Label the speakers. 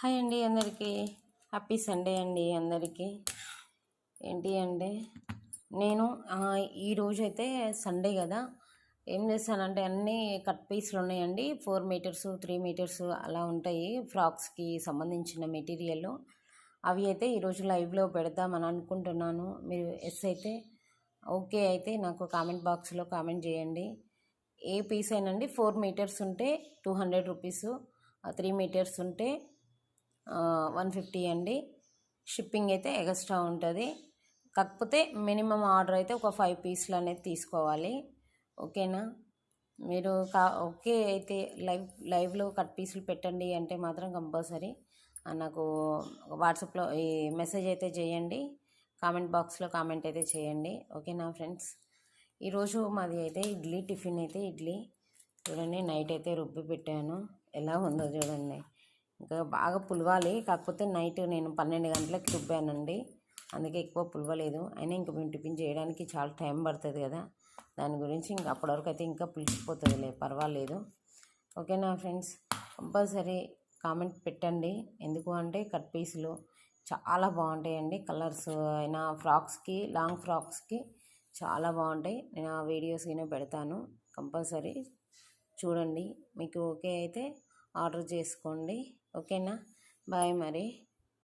Speaker 1: Hi అండి అందరికీ. Happy Sunday అండి అందరికీ. ఏంటి అంటే నేను ఈరోజు అయితే సండే కదా. ఏం చేస్తానంటే అన్నీ కట్ పీస్లు ఉన్నాయండి. ఫోర్ మీటర్స్ త్రీ మీటర్స్ అలా ఉంటాయి. ఫ్రాక్స్కి సంబంధించిన మెటీరియల్ అవి అయితే ఈరోజు లైవ్లో పెడదామని అనుకుంటున్నాను. మీరు ఎస్ అయితే ఓకే అయితే నాకు కామెంట్ బాక్స్లో కామెంట్ చేయండి. ఏ పీస్ అయినండి ఫోర్ మీటర్స్ ఉంటే two hundred rupees three meters ఉంటే వన్ ఫిఫ్టీ అండి. షిప్పింగ్ అయితే ఎగస్ట్రా ఉంటుంది. కాకపోతే మినిమం ఆర్డర్ అయితే ఒక ఫైవ్ పీస్లు అనేది తీసుకోవాలి. ఓకేనా? మీరు కా ఓకే అయితే లైవ్ లైవ్లో కట్ పీసులు పెట్టండి అంటే మాత్రం కంపల్సరీ. నాకు వాట్సాప్లో ఈ మెసేజ్ అయితే చేయండి. కామెంట్ బాక్స్లో కామెంట్ అయితే చేయండి. ఓకేనా ఫ్రెండ్స్? ఈరోజు మాది అయితే ఇడ్లీ టిఫిన్ అయితే ఇడ్లీ. చూడండి నైట్ అయితే రుబ్బి పెట్టాను. ఎలా ఉందో చూడండి. ఇంకా బాగా పులవాలి. కాకపోతే నైట్ నేను పన్నెండు గంటలకు రుబ్బానండి అందుకే ఎక్కువ పులవలేదు. అయినా ఇంకా మేము టిఫిన్ చేయడానికి చాలా టైం పడుతుంది కదా. దాని గురించి ఇంకా అప్పటివరకు అయితే ఇంకా పులిచిపోతుందిలే పర్వాలేదు. ఓకేనా ఫ్రెండ్స్? కంపల్సరీ కామెంట్ పెట్టండి. ఎందుకు అంటే కట్ పీసులు చాలా బాగుంటాయండి. కలర్స్ అయినా ఫ్రాక్స్కి లాంగ్ ఫ్రాక్స్కి చాలా బాగుంటాయి. నేను ఆ వీడియోస్ అయినా పెడతాను. కంపల్సరీ చూడండి. మీకు ఓకే అయితే ఆర్డర్ చేసుకోండి. ఓకేనా? బాయ్ మరి.